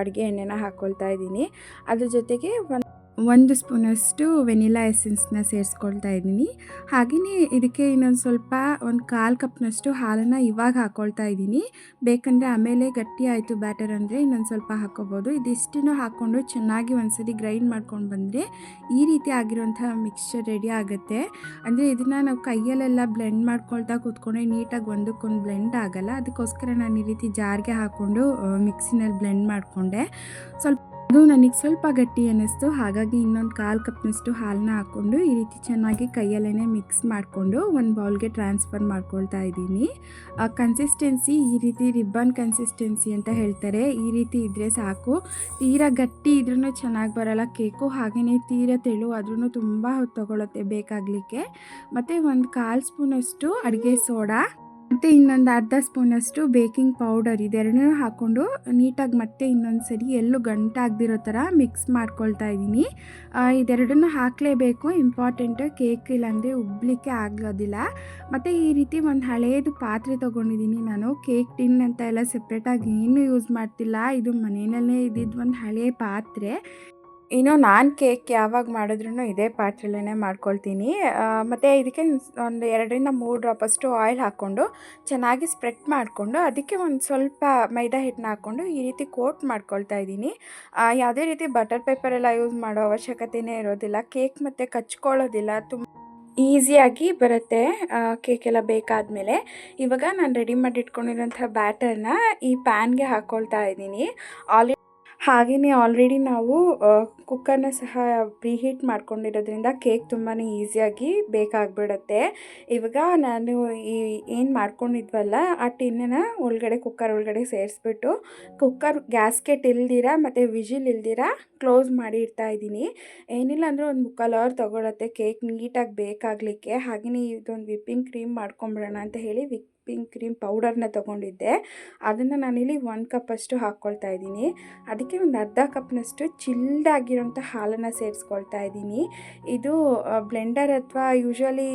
ಅಡುಗೆ ಎಣ್ಣೆನ ಹಾಕ್ಕೊಳ್ತಾ ಇದ್ದೀನಿ. ಅದ್ರ ಜೊತೆಗೆ ಒಂದು ಒಂದು ಸ್ಪೂನಷ್ಟು ವೆನಿಲಾ ಎಸೆನ್ಸ್ನ ಸೇರಿಸ್ಕೊಳ್ತಾ ಇದ್ದೀನಿ. ಹಾಗೆಯೇ ಇದಕ್ಕೆ ಇನ್ನೊಂದು ಸ್ವಲ್ಪ ಒಂದು ಕಾಲು ಕಪ್ನಷ್ಟು ಹಾಲನ್ನು ಇವಾಗ ಹಾಕ್ಕೊಳ್ತಾ ಇದ್ದೀನಿ. ಬೇಕಂದರೆ ಆಮೇಲೆ ಗಟ್ಟಿ ಆಯಿತು ಬ್ಯಾಟರ್ ಅಂದರೆ ಇನ್ನೊಂದು ಸ್ವಲ್ಪ ಹಾಕ್ಕೋಬೋದು ಇದಿಷ್ಟನ್ನು ಹಾಕ್ಕೊಂಡು ಚೆನ್ನಾಗಿ ಒಂದ್ಸರಿ ಗ್ರೈಂಡ್ ಮಾಡ್ಕೊಂಡು ಬಂದರೆ ಈ ರೀತಿ ಆಗಿರುವಂಥ ಮಿಕ್ಸ್ಚರ್ ರೆಡಿ ಆಗುತ್ತೆ. ಅಂದರೆ ಇದನ್ನು ನಾವು ಕೈಯಲ್ಲೆಲ್ಲ ಬ್ಲೆಂಡ್ ಮಾಡ್ಕೊಳ್ತಾ ಕೂತ್ಕೊಂಡ್ರೆ ನೀಟಾಗಿ ಒಂದಕ್ಕೊಂದು ಬ್ಲೆಂಡ್ ಆಗಲ್ಲ. ಅದಕ್ಕೋಸ್ಕರ ನಾನು ಈ ರೀತಿ ಜಾರ್ಗೆ ಹಾಕ್ಕೊಂಡು ಮಿಕ್ಸಿನಲ್ಲಿ ಬ್ಲೆಂಡ್ ಮಾಡಿಕೊಂಡೆ. ಸ್ವಲ್ಪ ಅದು ನನಗೆ ಸ್ವಲ್ಪ ಗಟ್ಟಿ ಅನ್ನಿಸ್ತು. ಹಾಗಾಗಿ ಇನ್ನೊಂದು ಕಾಲು ಕಪ್ನಷ್ಟು ಹಾಲನ್ನ ಹಾಕ್ಕೊಂಡು ಈ ರೀತಿ ಚೆನ್ನಾಗಿ ಕೈಯಲ್ಲೇ ಮಿಕ್ಸ್ ಮಾಡಿಕೊಂಡು ಒಂದು ಬೌಲ್ಗೆ ಟ್ರಾನ್ಸ್ಫರ್ ಮಾಡ್ಕೊಳ್ತಾ ಇದ್ದೀನಿ. ಕನ್ಸಿಸ್ಟೆನ್ಸಿ ಈ ರೀತಿ ರಿಬ್ಬನ್ ಕನ್ಸಿಸ್ಟೆನ್ಸಿ ಅಂತ ಹೇಳ್ತಾರೆ. ಈ ರೀತಿ ಇದ್ದರೆ ಸಾಕು. ತೀರಾ ಗಟ್ಟಿ ಇದ್ರೂ ಚೆನ್ನಾಗಿ ಬರೋಲ್ಲ. ಕೇಕು ಹಾಗೆಯೇ ತೀರಾ ತೆಳು ಆದ್ರೂ ತುಂಬ ಹೊತ್ತು ತಗೊಳುತ್ತೆ ಬೇಕಾಗಲಿಕ್ಕೆ. ಮತ್ತು ಒಂದು ಕಾಲು ಸ್ಪೂನಷ್ಟು ಅಡುಗೆ ಸೋಡಾ. ಮತ್ತು ಇನ್ನೊಂದು ಅರ್ಧ ಸ್ಪೂನಷ್ಟು ಬೇಕಿಂಗ್ ಪೌಡರ್ ಇದೆರಡನ್ನೂ ಹಾಕ್ಕೊಂಡು ನೀಟಾಗಿ ಮತ್ತೆ ಇನ್ನೊಂದು ಸರಿ ಎಲ್ಲೂ ಗಂಟಾಗದಿರೋ ಥರ ಮಿಕ್ಸ್ ಮಾಡ್ಕೊಳ್ತಾ ಇದ್ದೀನಿ. ಇದೆರಡನ್ನು ಹಾಕಲೇಬೇಕು. ಇಂಪಾರ್ಟೆಂಟ್ ಕೇಕ್ ಇಲ್ಲಾಂದರೆ ಉಬ್ಬಲಿಕ್ಕೆ ಆಗೋದಿಲ್ಲ. ಮತ್ತು ಈ ರೀತಿ ಒಂದು ಹಳೇದು ಪಾತ್ರೆ ತೊಗೊಂಡಿದ್ದೀನಿ ನಾನು. ಕೇಕ್ ಟಿನ್ ಅಂತ ಎಲ್ಲ ಸಪ್ರೇಟಾಗಿ ಏನೂ ಯೂಸ್ ಮಾಡ್ತಿಲ್ಲ. ಇದು ಮನೆಯಲ್ಲೇ ಇದ್ದಿದ್ದು ಒಂದು ಹಳೆಯ ಪಾತ್ರೆ. ಇನ್ನು ನಾನು ಕೇಕ್ ಯಾವಾಗ ಮಾಡಿದ್ರೂ ಇದೇ ಪಾತ್ರೆಲೇ ಮಾಡ್ಕೊಳ್ತೀನಿ. ಮತ್ತು ಇದಕ್ಕೆ ಒಂದು ಎರಡರಿಂದ ಮೂರು ಡ್ರಾಪಷ್ಟು ಆಯಿಲ್ ಹಾಕ್ಕೊಂಡು ಚೆನ್ನಾಗಿ ಸ್ಪ್ರೆಡ್ ಮಾಡಿಕೊಂಡು ಅದಕ್ಕೆ ಒಂದು ಸ್ವಲ್ಪ ಮೈದಾ ಹಿಟ್ಟನ್ನ ಹಾಕ್ಕೊಂಡು ಈ ರೀತಿ ಕೋಟ್ ಮಾಡ್ಕೊಳ್ತಾ ಇದ್ದೀನಿ. ಯಾವುದೇ ರೀತಿ ಬಟರ್ ಪೇಪರ್ ಎಲ್ಲ ಯೂಸ್ ಮಾಡೋ ಅವಶ್ಯಕತೆಯೇ ಇರೋದಿಲ್ಲ. ಕೇಕ್ ಮತ್ತು ಕಚ್ಕೊಳ್ಳೋದಿಲ್ಲ. ತುಂಬ ಈಸಿಯಾಗಿ ಬರುತ್ತೆ ಕೇಕ್ ಎಲ್ಲ ಬೇಕಾದಮೇಲೆ. ಇವಾಗ ನಾನು ರೆಡಿ ಮಾಡಿ ಇಟ್ಕೊಂಡಿರೋಂಥ ಬ್ಯಾಟರ್ನ ಈ ಪ್ಯಾನ್ಗೆ ಹಾಕ್ಕೊಳ್ತಾ ಇದ್ದೀನಿ. ಆಲ್ರೆಡಿ ಹಾಗೆಯೇ ಆಲ್ರೆಡಿ ನಾವು ಕುಕ್ಕರ್ನ ಸಹ ಪ್ರೀಹೀಟ್ ಮಾಡ್ಕೊಂಡಿರೋದ್ರಿಂದ ಕೇಕ್ ತುಂಬಾ ಈಸಿಯಾಗಿ ಬೇಕಾಗ್ಬಿಡುತ್ತೆ. ಇವಾಗ ನಾನು ಈ, ಏನು ಮಾಡ್ಕೊಂಡಿದ್ವಲ್ಲ, ಆ ಟಿನ್ನ ಒಳಗಡೆ ಕುಕ್ಕರ್ ಒಳಗಡೆ ಸೇರಿಸ್ಬಿಟ್ಟು ಕುಕ್ಕರ್ ಗ್ಯಾಸ್ಕೆಟ್ ಇಲ್ದಿರ ಮತ್ತು ವಿಜಿಲ್ ಇಲ್ದಿರ ಕ್ಲೋಸ್ ಮಾಡಿ ಇಡ್ತಾ ಇದ್ದೀನಿ. ಏನಿಲ್ಲ ಅಂದರೆ ಒಂದು ಮುಕ್ಕಾಲು ಅವರ್ ತೊಗೊಳತ್ತೆ ಕೇಕ್ ನೀಟಾಗಿ ಬೇಕಾಗಲಿಕ್ಕೆ. ಹಾಗೆಯೇ ಇದೊಂದು ವಿಪ್ಪಿಂಗ್ ಕ್ರೀಮ್ ಮಾಡ್ಕೊಂಬಿಡೋಣ ಅಂತ ಹೇಳಿ ವಿಪ್ಪಿಂಗ್ ಕ್ರೀಮ್ ಪೌಡರ್ನ ತೊಗೊಂಡಿದ್ದೆ. ಅದನ್ನು ನಾನಿಲ್ಲಿ ಒಂದು ಕಪ್ಪಷ್ಟು ಹಾಕ್ಕೊಳ್ತಾ ಇದ್ದೀನಿ. ಅದಕ್ಕೆ ಒಂದು ಅರ್ಧ ಕಪ್ನಷ್ಟು ಚಿಲ್ಡ್ ಆಗಿರೋಂಥ ಹಾಲನ್ನು ಸೇರಿಸ್ಕೊಳ್ತಾ ಇದ್ದೀನಿ. ಇದು ಬ್ಲೆಂಡರ್ ಅಥವಾ ಯೂಶ್ವಲಿ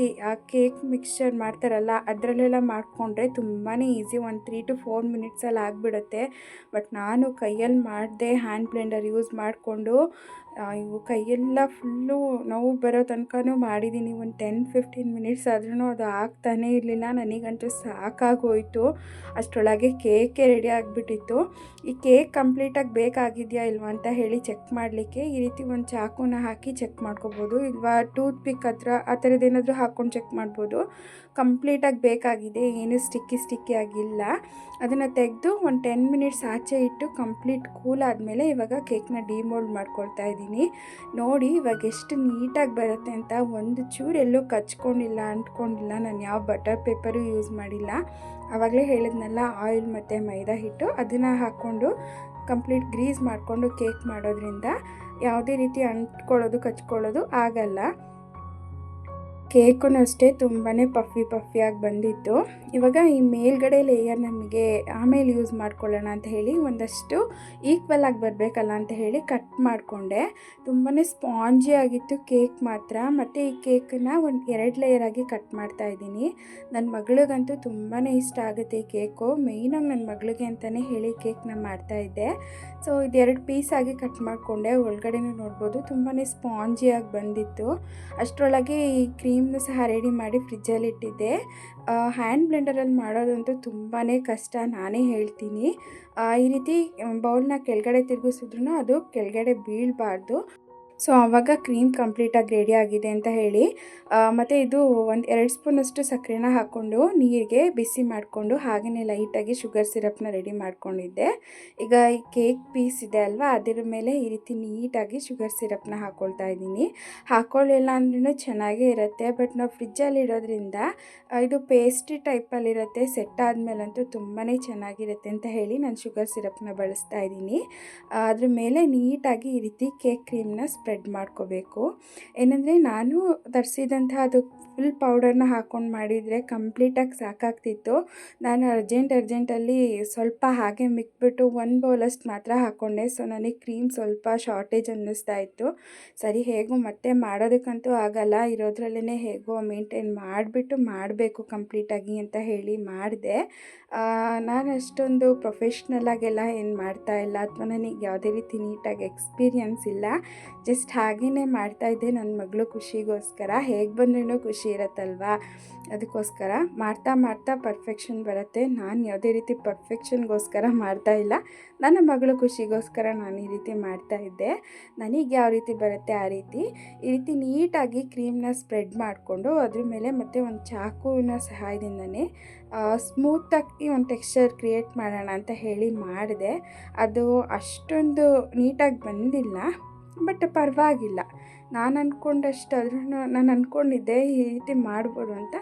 ಕೇಕ್ ಮಿಕ್ಸ್ಚರ್ ಮಾಡ್ತಾರಲ್ಲ, ಅದರಲ್ಲೆಲ್ಲ ಮಾಡಿಕೊಂಡ್ರೆ ತುಂಬಾ ಈಸಿ ಒಂದು ತ್ರೀ ಟು ಫೋರ್ ಮಿನಿಟ್ಸಲ್ಲಿ ಆಗಿಬಿಡುತ್ತೆ. ಬಟ್ ನಾನು ಕೈಯಲ್ಲಿ ಮಾಡಿದೆ ಹ್ಯಾಂಡ್ ಬ್ಲೆಂಡರ್ ಯೂಸ್ ಮಾಡಿಕೊಂಡು ಇವು ಕೈಯೆಲ್ಲ ಫುಲ್ಲು ನೋವು ಬರೋ ತನಕನೂ ಮಾಡಿದ್ದೀನಿ ಒಂದು ಟೆನ್ ಫಿಫ್ಟೀನ್ ಮಿನಿಟ್ಸ್ ಆದ್ರೂ ಅದು ಆಗ್ತಾನೇ ಇರಲಿಲ್ಲ. ನನಗಂತೂ ಸಾಕಾಗೋಯಿತು. ಅಷ್ಟರೊಳಗೆ ಕೇಕೆ ರೆಡಿ ಆಗಿಬಿಟ್ಟಿತ್ತು. ಈ ಕೇಕ್ ಕಂಪ್ಲೀಟಾಗಿ ಬೇಕಾಗಿದೆಯಾ ಇಲ್ವಾ ಅಂತ ಹೇಳಿ ಚೆಕ್ ಮಾಡಲಿಕ್ಕೆ. ಈ ರೀತಿ ಒಂದು ಚಾಕುನ ಹಾಕಿ ಚೆಕ್ ಮಾಡ್ಕೋಬೋದು. ಇಲ್ವಾ ಟೂತ್ ಪಿಕ್ ಹತ್ರ ಆ ಥರದ್ದೇನಾದರೂ ಹಾಕ್ಕೊಂಡು ಚೆಕ್ ಮಾಡ್ಬೋದು. ಕಂಪ್ಲೀಟಾಗಿ ಬೇಕಾಗಿದೆ. ಏನು ಸ್ಟಿಕ್ಕಿ ಸ್ಟಿಕ್ಕಿ ಆಗಿಲ್ಲ. ಅದನ್ನು ತೆಗೆದು ಒಂದು ಟೆನ್ ಮಿನಿಟ್ಸ್ ಆಚೆ ಇಟ್ಟು ಕಂಪ್ಲೀಟ್ ಕೂಲ್ ಆದಮೇಲೆ ಇವಾಗ ಕೇಕ್ನ ಡಿಮೋಲ್ಡ್ ಮಾಡ್ಕೊಳ್ತಾ ಇದ್ದೀನಿ ನೋಡಿ, ಇವಾಗ ಎಷ್ಟು ನೀಟಾಗಿ ಬರುತ್ತೆ ಅಂತ. ಒಂದು ಚೂರು ಎಲ್ಲೂ ಕಚ್ಕೊಂಡಿಲ್ಲ, ಅಂಟ್ಕೊಂಡಿಲ್ಲ. ನಾನು ಯಾವ ಬಟರ್ ಪೇಪರು ಯೂಸ್ ಮಾಡಿಲ್ಲ. ಆವಾಗಲೇ ಹೇಳಿದ್ನಲ್ಲ, ಆಯಿಲ್ ಮತ್ತು ಮೈದಾ ಹಿಟ್ಟು. ಅದನ್ನು ಹಾಕ್ಕೊಂಡು ಕಂಪ್ಲೀಟ್ ಗ್ರೀಸ್ ಮಾಡಿಕೊಂಡು ಕೇಕ್ ಮಾಡೋದ್ರಿಂದ ಯಾವುದೇ ರೀತಿ ಅಂಟ್ಕೊಳ್ಳೋದು, ಕಚ್ಕೊಳ್ಳೋದು ಆಗಲ್ಲ. ಕೇಕು ಅಷ್ಟೇ ತುಂಬಾ ಪಫಿ ಪಫಿಯಾಗಿ ಬಂದಿತ್ತು. ಇವಾಗ ಈ ಮೇಲ್ಗಡೆ ಲೇಯರ್ ನಮಗೆ ಆಮೇಲೆ ಯೂಸ್ ಮಾಡ್ಕೊಳ್ಳೋಣ ಅಂತ ಹೇಳಿ ಒಂದಷ್ಟು ಈಕ್ವಲ್ ಆಗಿ ಬರಬೇಕಲ್ಲ ಅಂತ ಹೇಳಿ ಕಟ್ ಮಾಡಿಕೊಂಡೆ. ತುಂಬಾ ಸ್ಪಾಂಜಿ ಆಗಿತ್ತು ಕೇಕ್ ಮಾತ್ರ. ಮತ್ತು ಈ ಕೇಕನ್ನು ಒಂದು ಎರಡು ಲೇಯರ್ ಆಗಿ ಕಟ್ ಮಾಡ್ತಾ ಇದ್ದೀನಿ. ನನ್ನ ಮಗಳಿಗಂತೂ ತುಂಬಾ ಇಷ್ಟ ಆಗುತ್ತೆ ಈ ಕೇಕು. ಮೇಯ್ನಾಗಿ ನನ್ನ ಮಗಳಿಗೆ ಅಂತಲೇ ಹೇಳಿ ಕೇಕ್ನ ಮಾಡ್ತಾಯಿದ್ದೆ ಸೊ ಇದೆರಡು ಪೀಸಾಗಿ ಕಟ್ ಮಾಡಿಕೊಂಡೆ. ಒಳಗಡೆನೂ ನೋಡ್ಬೋದು ತುಂಬಾ ಸ್ಪಾಂಜಿಯಾಗಿ ಬಂದಿತ್ತು. ಅಷ್ಟರೊಳಗೆ ಈ ಕ್ರೀಮ್ನು ಸಹ ರೆಡಿ ಮಾಡಿ ಫ್ರಿಜ್ಜಲ್ಲಿ ಇಟ್ಟಿದ್ದೆ. ಹ್ಯಾಂಡ್ ಬ್ಲೆಂಡರಲ್ಲಿ ಮಾಡೋದಂತೂ ತುಂಬಾ ಕಷ್ಟ ನಾನೇ ಹೇಳ್ತೀನಿ. ಈ ರೀತಿ ಬೌಲ್ನ ಕೆಳಗಡೆ ತಿರುಗಿಸಿದ್ರು ಅದು ಕೆಳಗಡೆ ಬೀಳಬಾರ್ದು. ಸೊ ಆವಾಗ ಕ್ರೀಮ್ ಕಂಪ್ಲೀಟಾಗಿ ರೆಡಿ ಆಗಿದೆ ಅಂತ ಹೇಳಿ ಮತ್ತು ಇದು ಒಂದು ಎರಡು ಸ್ಪೂನಷ್ಟು ಸಕ್ಕರೆನ ಹಾಕ್ಕೊಂಡು ನೀರಿಗೆ ಬಿಸಿ ಮಾಡಿಕೊಂಡು ಹಾಗೆಯೇ ಲೈಟಾಗಿ ಶುಗರ್ ಸಿರಪ್ನ ರೆಡಿ ಮಾಡ್ಕೊಂಡಿದ್ದೆ. ಈಗ ಈ ಕೇಕ್ ಪೀಸ್ ಇದೆ ಅಲ್ವಾ, ಅದರ ಮೇಲೆ ಈ ರೀತಿ ನೀಟಾಗಿ ಶುಗರ್ ಸಿರಪ್ನ ಹಾಕ್ಕೊಳ್ತಾ ಇದ್ದೀನಿ. ಹಾಕ್ಕೊಳ್ಳಿಲ್ಲ ಅಂದ್ರೂ ಚೆನ್ನಾಗೇ ಇರುತ್ತೆ, ಬಟ್ ನಾವು ಫ್ರಿಜ್ಜಲ್ಲಿ ಇಡೋದ್ರಿಂದ ಇದು ಪೇಸ್ಟ್ರಿ ಟೈಪಲ್ಲಿರುತ್ತೆ ಸೆಟ್ ಆದಮೇಲಂತೂ ತುಂಬಾ ಚೆನ್ನಾಗಿರುತ್ತೆ ಅಂತ ಹೇಳಿ ನಾನು ಶುಗರ್ ಸಿರಪ್ನ ಬಳಸ್ತಾ ಇದ್ದೀನಿ. ಅದ್ರ ಮೇಲೆ ನೀಟಾಗಿ ಈ ರೀತಿ ಕೇಕ್ ಕ್ರೀಮ್ನ ಸ್ಪ್ರೆಡ್ ಮಾಡ್ಕೋಬೇಕು. ಏನಂದರೆ ನಾನು ತರಿಸಿದಂತಹ ಅದು ಫುಲ್ ಪೌಡರ್ನ ಹಾಕ್ಕೊಂಡು ಮಾಡಿದರೆ ಕಂಪ್ಲೀಟಾಗಿ ಸಾಕಾಗ್ತಿತ್ತು. ನಾನು ಅರ್ಜೆಂಟ್ ಅರ್ಜೆಂಟಲ್ಲಿ ಸ್ವಲ್ಪ ಹಾಗೆ ಮಿಕ್ಬಿಟ್ಟು ಒಂದು ಬೌಲಷ್ಟು ಮಾತ್ರ ಹಾಕ್ಕೊಂಡೆ ಸೊ ನನಗೆ ಕ್ರೀಮ್ ಸ್ವಲ್ಪ ಶಾರ್ಟೇಜ್ ಅನ್ನಿಸ್ತಾ ಇತ್ತು. ಸರಿ, ಹೇಗೂ ಮತ್ತೆ ಮಾಡೋದಕ್ಕಂತೂ ಆಗಲ್ಲ. ಇರೋದ್ರಲ್ಲೇ ಹೇಗೋ ಮೇಂಟೈನ್ ಮಾಡಿಬಿಟ್ಟು ಮಾಡಬೇಕು ಕಂಪ್ಲೀಟಾಗಿ ಅಂತ ಹೇಳಿ ಮಾಡಿದೆ. ನಾನು ಅಷ್ಟೊಂದು ಪ್ರೊಫೆಷ್ನಲಾಗೆಲ್ಲ ಏನು ಮಾಡ್ತಾ ಇಲ್ಲ. ಅಥವಾ ನನಗೆ ಯಾವುದೇ ರೀತಿ ನೀಟಾಗಿ ಎಕ್ಸ್ಪೀರಿಯನ್ಸ್ ಇಲ್ಲ. ಜಸ್ಟ್ ಹಾಗೇ ಮಾಡ್ತಾ ಇದ್ದೆ. ನನ್ನ ಮಗಳು ಖುಷಿಗೋಸ್ಕರ. ಹೇಗೆ ಬಂದ್ರೂ ಖುಷಿ ಖುಷಿ ಇರುತ್ತಲ್ವಾ? ಅದಕ್ಕೋಸ್ಕರ ಮಾಡ್ತಾ ಮಾಡ್ತಾ ಪರ್ಫೆಕ್ಷನ್ ಬರುತ್ತೆ. ನಾನು ಯಾವುದೇ ರೀತಿ ಪರ್ಫೆಕ್ಷನ್ಗೋಸ್ಕರ ಮಾಡ್ತಾ ಇಲ್ಲ. ನನ್ನ ಮಗಳ ಖುಷಿಗೋಸ್ಕರ ನಾನು ಈ ರೀತಿ ಮಾಡ್ತಾ ಇದ್ದೆ. ನನಗೆ ಯಾವ ರೀತಿ ಬರುತ್ತೆ ಆ ರೀತಿ. ಈ ರೀತಿ ನೀಟಾಗಿ ಕ್ರೀಮ್ನ ಸ್ಪ್ರೆಡ್ ಮಾಡಿಕೊಂಡು ಅದ್ರ ಮೇಲೆ ಮತ್ತೆ ಒಂದು ಚಾಕುವಿನ ಸಹಾಯದಿಂದನೇ ಸ್ಮೂತಾಗಿ ಒಂದು ಟೆಕ್ಸ್ಚರ್ ಕ್ರಿಯೇಟ್ ಮಾಡೋಣ ಅಂತ ಹೇಳಿ ಮಾಡಿದೆ. ಅದು ಅಷ್ಟೊಂದು ನೀಟಾಗಿ ಬಂದಿಲ್ಲ ಬಟ್ ಪರವಾಗಿಲ್ಲ. ನಾನು ಅಂದ್ಕೊಂಡಷ್ಟಾದ್ರೂ ನಾನು ಅಂದ್ಕೊಂಡಿದ್ದೆ ಈ ರೀತಿ ಮಾಡ್ಬೋದು ಅಂತ.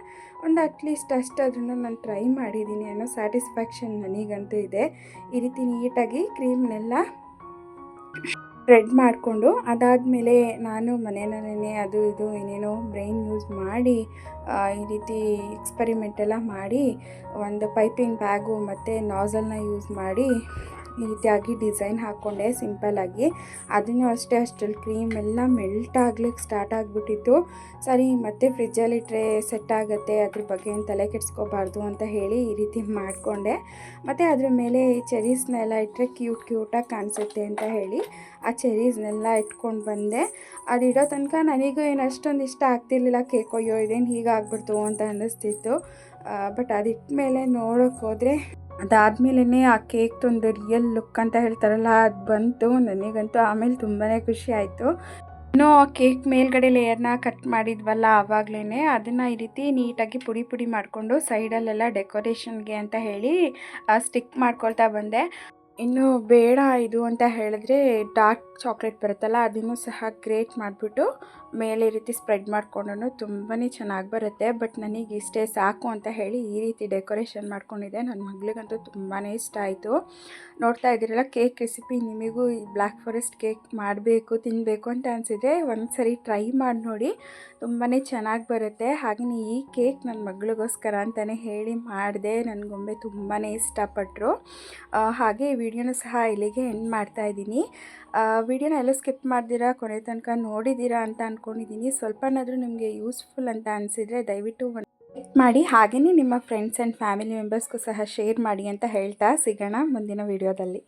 ಒಂದು ಅಟ್ಲೀಸ್ಟ್ ಅಷ್ಟಾದ್ರೂ ನಾನು ಟ್ರೈ ಮಾಡಿದ್ದೀನಿ ಅನ್ನೋ ಸ್ಯಾಟಿಸ್ಫ್ಯಾಕ್ಷನ್ ನನಗಂತೂ ಇದೆ. ಈ ರೀತಿ ನೀಟಾಗಿ ಕ್ರೀಮ್ನೆಲ್ಲ ಸ್ಪ್ರೆಡ್ ಮಾಡಿಕೊಂಡು, ಅದಾದಮೇಲೆ ನಾನು ಮನೆಯಲ್ಲೇ ಅದು ಇದು ಏನೇನೋ ಬ್ರೈನ್ ಯೂಸ್ ಮಾಡಿ ಈ ರೀತಿ ಎಕ್ಸ್ಪರಿಮೆಂಟ್ ಎಲ್ಲ ಮಾಡಿ, ಒಂದು ಪೈಪಿಂಗ್ ಬ್ಯಾಗು ಮತ್ತು ನಾಸಲ್ನ ಯೂಸ್ ಮಾಡಿ ಈ ರೀತಿಯಾಗಿ ಡಿಸೈನ್ ಹಾಕ್ಕೊಂಡೆ ಸಿಂಪಲ್ಲಾಗಿ ಅದನ್ನು ಅಷ್ಟೇ, ಅಷ್ಟರಲ್ಲಿ ಕ್ರೀಮ್ ಎಲ್ಲ ಮೆಲ್ಟ್ ಆಗ್ಲಿಕ್ಕೆ ಸ್ಟಾರ್ಟ್ ಆಗಿಬಿಟ್ಟಿತ್ತು. ಸರಿ, ಮತ್ತೆ ಫ್ರಿಜ್ಜಲ್ಲಿಟ್ಟರೆ ಸೆಟ್ ಆಗುತ್ತೆ, ಅದ್ರ ಬಗ್ಗೆ ತಲೆ ಕೆಡಿಸ್ಕೋಬಾರ್ದು ಅಂತ ಹೇಳಿ ಈ ರೀತಿ ಮಾಡಿಕೊಂಡೆ. ಮತ್ತು ಅದ್ರ ಮೇಲೆ ಚೆರೀಸ್ನೆಲ್ಲ ಇಟ್ಟರೆ ಕ್ಯೂಟ್, ಕ್ಯೂಟಾಗಿ ಕಾಣಿಸುತ್ತೆ ಅಂತ ಹೇಳಿ ಆ ಚೆರೀಸ್ನೆಲ್ಲ ಇಟ್ಕೊಂಡು ಬಂದೆ. ಅದು ಇಡೋ ತನಕ ನನಗೂ ಏನು ಅಷ್ಟೊಂದು ಇಷ್ಟ ಆಗ್ತಿರ್ಲಿಲ್ಲ. ಕೇಕ್, ಅಯ್ಯೋ, ಇದೇನು ಹೀಗಾಗ್ಬಿಡ್ತು ಅಂತ ಅನ್ನಿಸ್ತಿತ್ತು. ಬಟ್ ಅದಿಟ್ಟ ಮೇಲೆ ನೋಡೋಕ್ಕೋದ್ರೆ ಅದಾದಮೇಲೆ ಆ ಕೇಕ್ದೊಂದು ರಿಯಲ್ ಲುಕ್ ಅಂತ ಹೇಳ್ತಾರಲ್ಲ, ಅದು ಬಂತು. ನನಗಂತೂ ಆಮೇಲೆ ತುಂಬಾ ಖುಷಿ ಆಯಿತು. ಇನ್ನೂ ಆ ಕೇಕ್ ಮೇಲ್ಗಡೆ ಲೇಯರ್ನ ಕಟ್ ಮಾಡಿದ್ವಲ್ಲ ಆವಾಗಲೇ ಅದನ್ನು ಈ ರೀತಿ ನೀಟಾಗಿ ಪುಡಿ ಪುಡಿ ಮಾಡಿಕೊಂಡು ಸೈಡಲ್ಲೆಲ್ಲ ಡೆಕೋರೇಷನ್ಗೆ ಅಂತ ಹೇಳಿ ಸ್ಟಿಕ್ ಮಾಡ್ಕೊಳ್ತಾ ಬಂದೆ. ಇನ್ನು ಬೇಡ ಇದು ಅಂತ ಹೇಳಿದ್ರೆ ಡಾರ್ಕ್ ಚಾಕ್ಲೇಟ್ ಬರುತ್ತಲ್ಲ, ಅದನ್ನು ಸಹ ಗ್ರೇಟ್ ಮಾಡಿಬಿಟ್ಟು ಮೇಲೆ ಈ ರೀತಿ ಸ್ಪ್ರೆಡ್ ಮಾಡಿಕೊಂಡು ತುಂಬಾ ಚೆನ್ನಾಗಿ ಬರುತ್ತೆ. ಬಟ್ ನನಗೆ ಇಷ್ಟೇ ಸಾಕು ಅಂತ ಹೇಳಿ ಈ ರೀತಿ ಡೆಕೋರೇಷನ್ ಮಾಡ್ಕೊಂಡಿದ್ದೆ. ನನ್ನ ಮಗಳಿಗಂತೂ ತುಂಬಾ ಇಷ್ಟ ಆಯಿತು. ನೋಡ್ತಾ ಇದ್ದೀರಲ್ಲ, ಕೇಕ್ ರೆಸಿಪಿ ನಿಮಗೂ ಈ ಬ್ಲ್ಯಾಕ್ ಫಾರೆಸ್ಟ್ ಕೇಕ್ ಮಾಡಬೇಕು ತಿನ್ನಬೇಕು ಅಂತ ಅನಿಸಿದ್ರೆ ಒಂದು ಸರಿ ಟ್ರೈ ಮಾಡಿ ನೋಡಿ. ತುಂಬಾ ಚೆನ್ನಾಗಿ ಬರುತ್ತೆ. ಹಾಗೆಯೇ ಈ ಕೇಕ್ ನನ್ನ ಮಗಳಿಗೋಸ್ಕರ ಅಂತಲೇ ಹೇಳಿ ಮಾಡಿದೆ. ನನಗೊಮ್ಮೆ ತುಂಬಾ ಇಷ್ಟಪಟ್ಟರು ಹಾಗೆ ಈ ವಿಡಿಯೋನ ಸಹ ಇಲ್ಲಿಗೆ ಎಂಡ್ ಮಾಡ್ತಾ ಇದ್ದೀನಿ. ವಿಡಿಯೋನ ಎಲ್ಲ ಸ್ಕಿಪ್ ಮಾಡ್ದಿರಾ? ಕೊನೆ ತನಕ ನೋಡಿದ್ದೀರಾ ಅಂತ ಅಂದ್ಕೊಂಡಿದ್ದೀನಿ ಸ್ವಲ್ಪನಾದರೂ ನಿಮಗೆ ಯೂಸ್ಫುಲ್ ಅಂತ ಅನಿಸಿದರೆ ದಯವಿಟ್ಟು ಮಾಡಿ. ಹಾಗೆಯೇ ನಿಮ್ಮ ಫ್ರೆಂಡ್ಸ್ ಆ್ಯಂಡ್ ಫ್ಯಾಮಿಲಿ ಮೆಂಬರ್ಸ್ಗೂ ಸಹ ಶೇರ್ ಮಾಡಿ ಅಂತ ಹೇಳ್ತಾ ಸಿಗೋಣ ಮುಂದಿನ ವಿಡಿಯೋದಲ್ಲಿ.